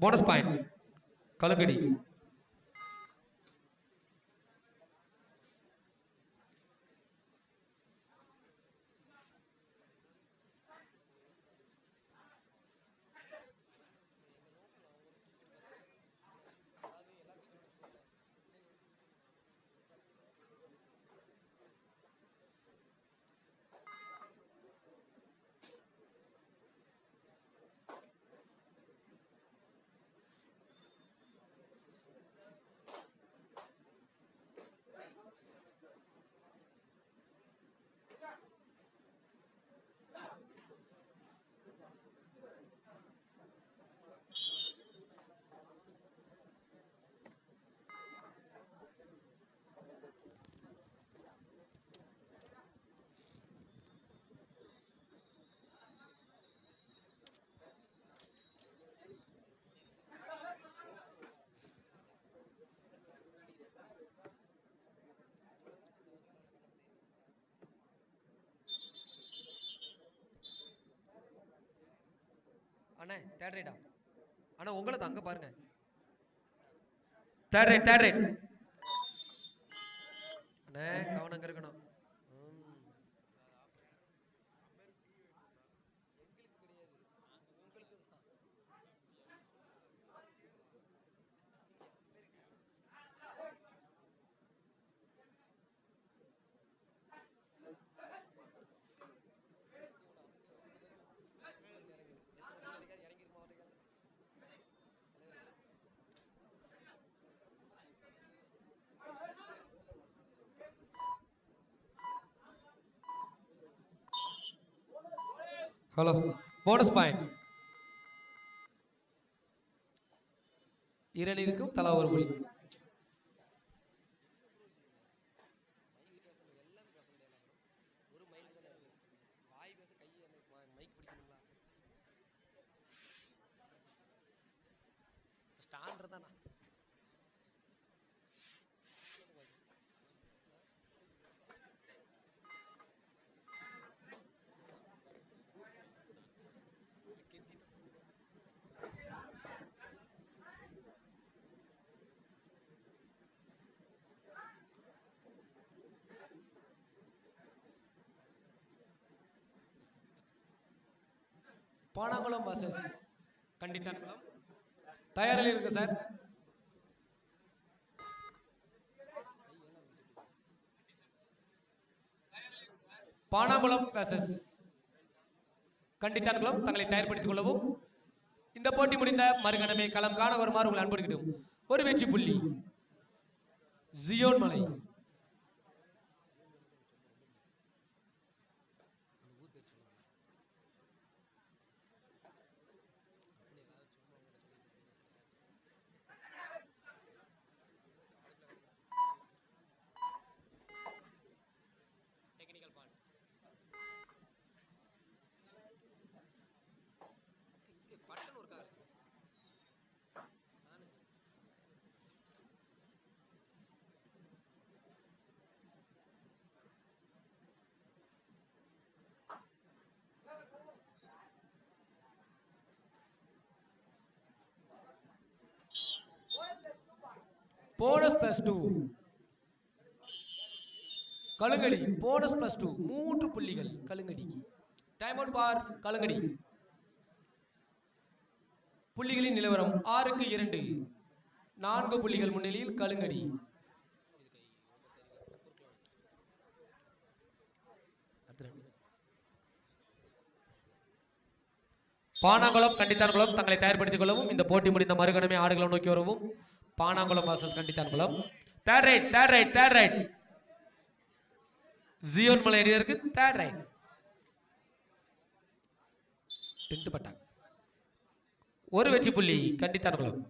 Bonus point Kalungadi அண்ணே third ரைட்டா அண்ணா உங்களை தான் அங்க பாருங்க. தேர்ட் ரைட் தேர்ட் ரைட் அண்ணே கவனம் அங்க இருக்கணும் ம். ஹலோ போனஸ் பாயிண்ட் இரணிற்கும் தலா ஒரு புள்ளி. பானாங்குளம் பஸ்ஸஸ் கண்டித்தான் தயாரில் இருக்கு சார் பானாங்குளம் பஸ்ஸஸ் கண்டித்தான்குளம் தங்களை தயார்படுத்திக் கொள்ளவும். இந்த போட்டி முடிந்த மறுகணமே களம் காண வருமாறு உங்களை அன்பு ஒரு வெற்றி புள்ளி. ஜியோன் மலை. Bonus plus two Kalungadi bonus plus two மூன்று புள்ளிகள் கழுங்கடிக்கு. டைம் அவுட் பார் கழுங்கடி. புள்ளிகளின் நிலவரம் ஆறுக்கு இரண்டு. நான்கு புள்ளிகள் முன்னிலையில் கழுங்கடி. பானாங்குளம் கண்டித்தான்குளம் தங்களை தயார்படுத்திக் கொள்ளவும் இந்த போட்டி முடிந்த மறுகணமே ஆடுகளை நோக்கி வரவும். Panangulam versus Kandithankulam third right third right third right Zion மலை ஏரியா இருக்கு தேர்ட் ரைட் டென்ட் பட்டாங்க ஒரு வெற்றி புள்ளி கண்டித்தான்குளம்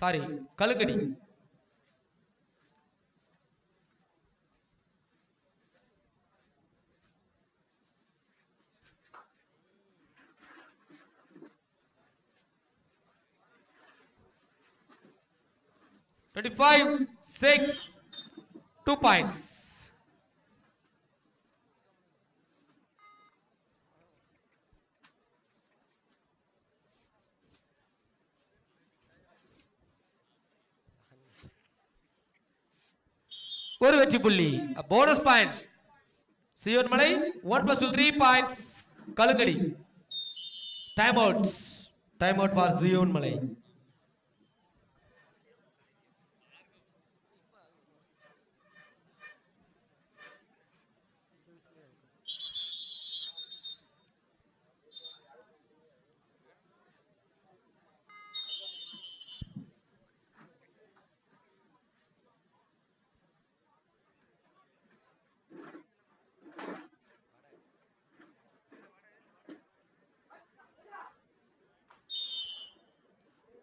சாரி கழுக்கடி. 35 6 2 points ஒரு வெற்றி புள்ளி போனஸ் பாயிண்ட் சியோன் மலை one plus two three points Kalungadi time out time out for Zion மலை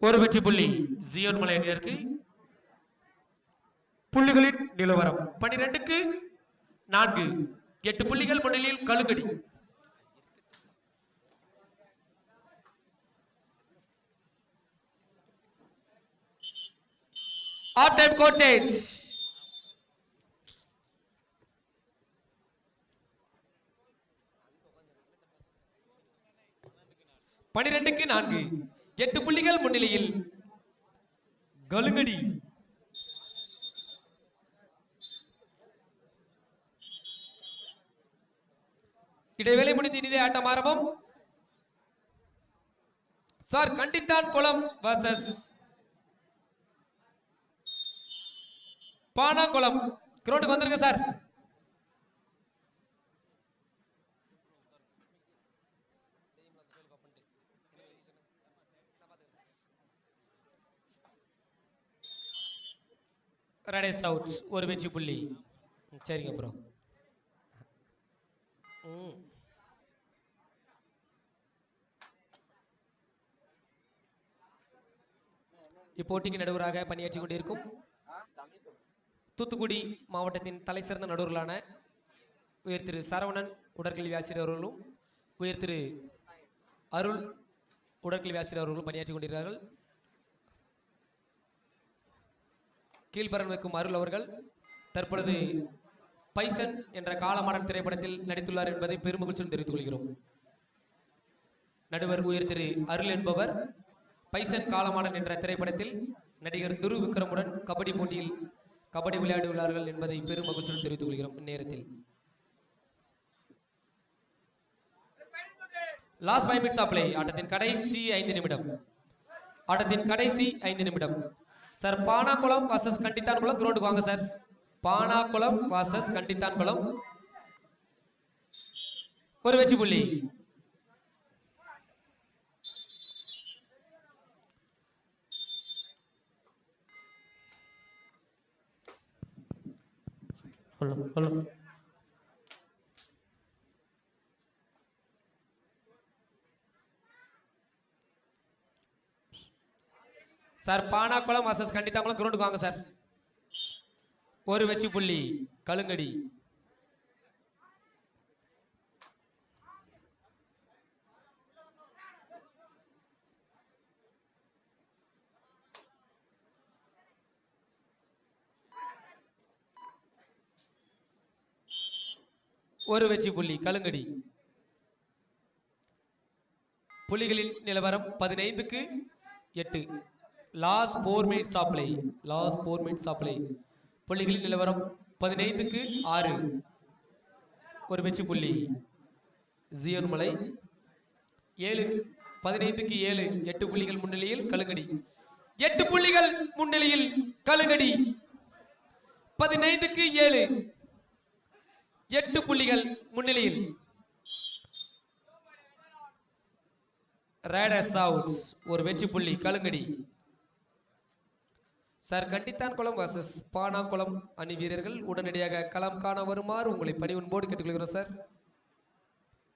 ஒரு வெற்றி புள்ளி ஜியோன் மலை அணியருக்கு புள்ளிகளின் நிலவரம். பனிரெண்டுக்கு நான்கு. எட்டு புள்ளிகள் முன்னிலையில் Kalugadi half time court change பனிரெண்டுக்கு நான்கு. எட்டு புள்ளிகள் முன்னிலையில். கலுங்கடி இடைவேளை முடிந்து இனிதே ஆட்டம் ஆரம்பம். சார் கண்டித்தான் குளம் வர்சஸ் பானாங்குளம். கிரௌண்டுக்கு வந்துருங்க சார். ரடேஸ் அவுட் ஒரு வெற்றி புள்ளி. ம், சரிங்க ப்ரோ இப்போட்டிக்கு நடுவராக பணியாற்றிக் கொண்டிருக்கும் தூத்துக்குடி மாவட்டத்தின் தலை சிறந்த நடுவர்களான உயர் திரு சரவணன் உடற்கல்வி ஆசிரியர் அவர்களும் உயர் திரு அருள் உடற்கல்வி ஆசிரியர் அவர்களும் பணியாற்றி கொண்டிருக்கிறார்கள். கீழ்பரன் வைக்கும் அருள் அவர்கள் தற்பொழுது பைசன் என்ற காலமாடன் திரைப்படத்தில் நடித்துள்ளார் என்பதை பெருமகிழ்ச்சியுடன் தெரிவித்துக் கொள்கிறோம். நடுவர் உயர் திரு அருள் என்பவர் பைசன் காலமாடன் என்ற திரைப்படத்தில் நடிகர் துரு விக்ரமுடன் கபடி போட்டியில் கபடி விளையாடியுள்ளார்கள் என்பதை பெருமகிழ்ச்சியுடன் தெரிவித்துக் கொள்கிறோம் இந்நேரத்தில். Last five minutes of play ஆட்டத்தின் கடைசி ஐந்து நிமிடம். ஆட்டத்தின் கடைசி ஐந்து நிமிடம். சார் பானாக்குளம் வாசஸ் கண்டித்தான்குளம் கிரௌண்டுக்கு வாங்க சார் பானாக்குளம் வாசஸ் கண்டித்தான்குளம் ஒரு வெற்றி புள்ளி. ஹலோ ஹலோ சார் பானாக்குளம் வாசஸ் கண்டித்தாங்குளம் கிரவுண்டுக்கு வாங்க சார். ஒரு வெச்சு புள்ளி கழுங்கடி. ஒரு வெற்றி புள்ளி கழுங்கடி. புள்ளிகளின் நிலவரம் பதினைந்துக்கு எட்டு. Last four minutes of play last four minutes of play புள்ளிகளின் நிலவரம் பதினைந்துக்கு ஆறு. ஒரு வெற்றி புள்ளி. ஜியோன் மலை. ஏழு பதினைந்துக்கு ஏழு. எட்டு புள்ளிகள் முன்னிலையில் கழுங்கடி. எட்டு புள்ளிகள் முன்னிலையில் கழுங்கடி. பதினைந்துக்கு ஏழு. எட்டு புள்ளிகள் முன்னிலையில். ரேடஸ் அவுட்ஸ் ஒரு வெற்றி புள்ளி. கழுங்கடி. சார் கண்டித்தான் குளம் வர்சஸ் பானாக்குளம் அணி வீரர்கள் உடனடியாக களம் காண வருமாறு உங்களை பணிவன்போடு கேட்டுக்கொள்கிறோம் சார்.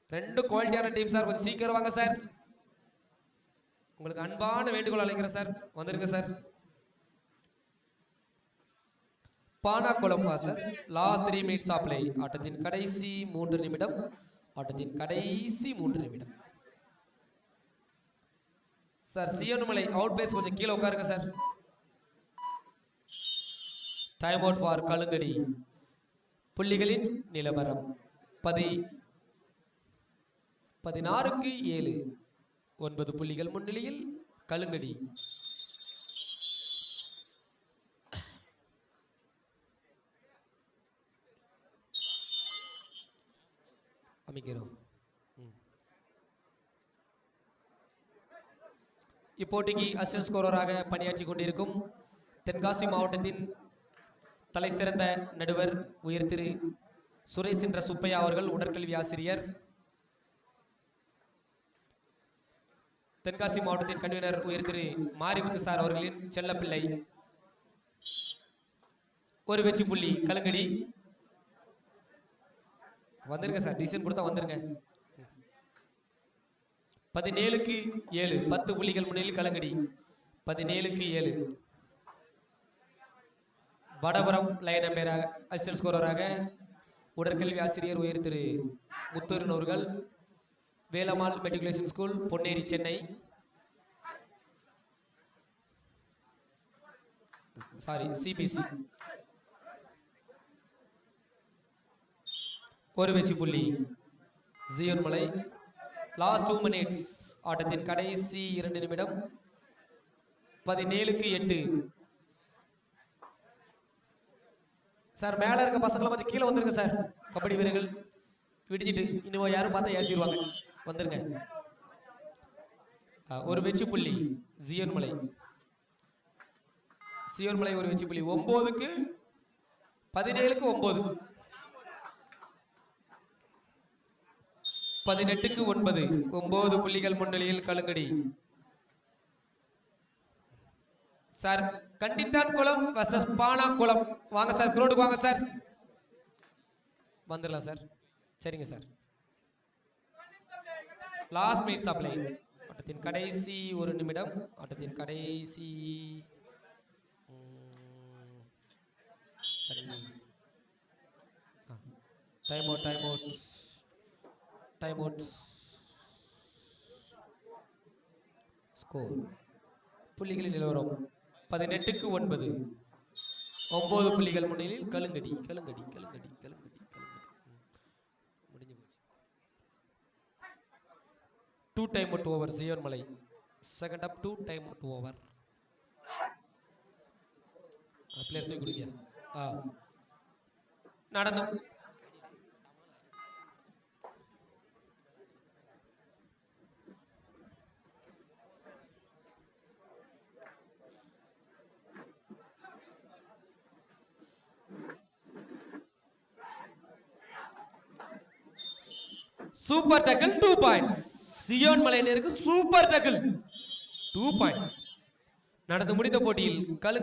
ரெண்டு குவாலிட்டியான டீம் சார். கொஞ்சம் சீக்கிரம் வாங்க சார். உங்களுக்கு அன்பான வேண்டுகோள் அழைக்கிறேன் சார். வந்துருங்க sir. Panakkulam versus last three minutes of play ஆட்டத்தின் கடைசி மூன்று நிமிடம். ஆட்டத்தின் கடைசி மூன்று நிமிடம். சார் சியோனுமலை அவுட் பேஸ் கொஞ்சம் கீழே உட்காருங்க sir. Time out for Kalungadi புள்ளிகளின் நிலவரம். பதி பதினாறுக்கு ஏழு. ஒன்பது புள்ளிகள் முன்னிலையில் கழுங்கடி அமைக்கிறோம். இப்போட்டிக்கு அசிஸ்டன்ட் ஸ்கோரராக பணியாற்றி கொண்டிருக்கும் தென்காசி மாவட்டத்தின் தலை சிறந்த நடுவர் உயர் திரு சுரேஷ் என்ற சுப்பையா அவர்கள் உடற்கல்வி ஆசிரியர். தென்காசி மாவட்டத்தின் கன்வீனர் உயர் திரு மாரிமுத்து சார் அவர்களின் செல்லப்பிள்ளை. ஒரு வெற்றி புள்ளி கலங்கடி. வந்துருங்க சார் டிசைன் கொடுத்தா வந்துருங்க. பதினேழுக்கு ஏழு பத்து புள்ளிகள் முன்னிலையில் கலங்கடி. பதினேழுக்கு ஏழு. வடபுரம் லைன் அம்பையராக அசிஸ்டன்ட் ஸ்கோரராக உடற்கல்வி ஆசிரியர் உயர் திரு முத்தூரன் அவர்கள் Velammal matriculation school Ponneri Chennai. Sorry CBC ஒரு வெற்றி புள்ளி ஜியோன் மலை லாஸ்ட் டூ மினிட்ஸ் ஆட்டத்தின் கடைசி இரண்டு நிமிடம் பதினேழுக்கு எட்டு. சார் மேலே இருக்க பசங்களை கொஞ்சம் கீழே வந்துருங்க சார். கபடி வீரர்கள். விடிஞ்சிட்டு இன்னும் யாரும் பார்த்தா ஏசிடுவாங்க. வந்துருங்க. ஒரு வெற்றி புள்ளி. ஜியோன் சியோன்மலை ஒரு வெற்றி புள்ளி. ஒன்பதுக்கு பதினேழுக்கு ஒன்பது பதினெட்டுக்கு ஒன்பது. ஒன்பது புள்ளிகள் முன்னிலையில் கலுங்கடி சார் கண்டித்தான் குளம் வர்சஸ் பானா குளம் வாங்க சார் குரோடுக்கு வாங்க சார் வந்துடலாம் சார் சரிங்க சார் லாஸ்ட் மினிட் சப்ளை ஆட்டத்தின் கடைசி ஒரு நிமிடம். ஆட்டத்தின் கடைசி time out time out time out score புள்ளிகளின் நிலவரம். பதினெட்டுக்கு ஒன்பது. ஒன்பது புள்ளிகள் முன்னிலையில் கலுங்கடி கலுங்கடி கலுங்கடி கலுங்கடி கலுங்கடி முடிஞ்சு போச்சு two time out over Zion மலை second up two time out over player தூக்கி கொடுங்க. ஆ. நடந்தோம் super tackle two points Zion மலையினருக்கு super tackle two points நடந்து முடிந்த போட்டியில் கலுங்க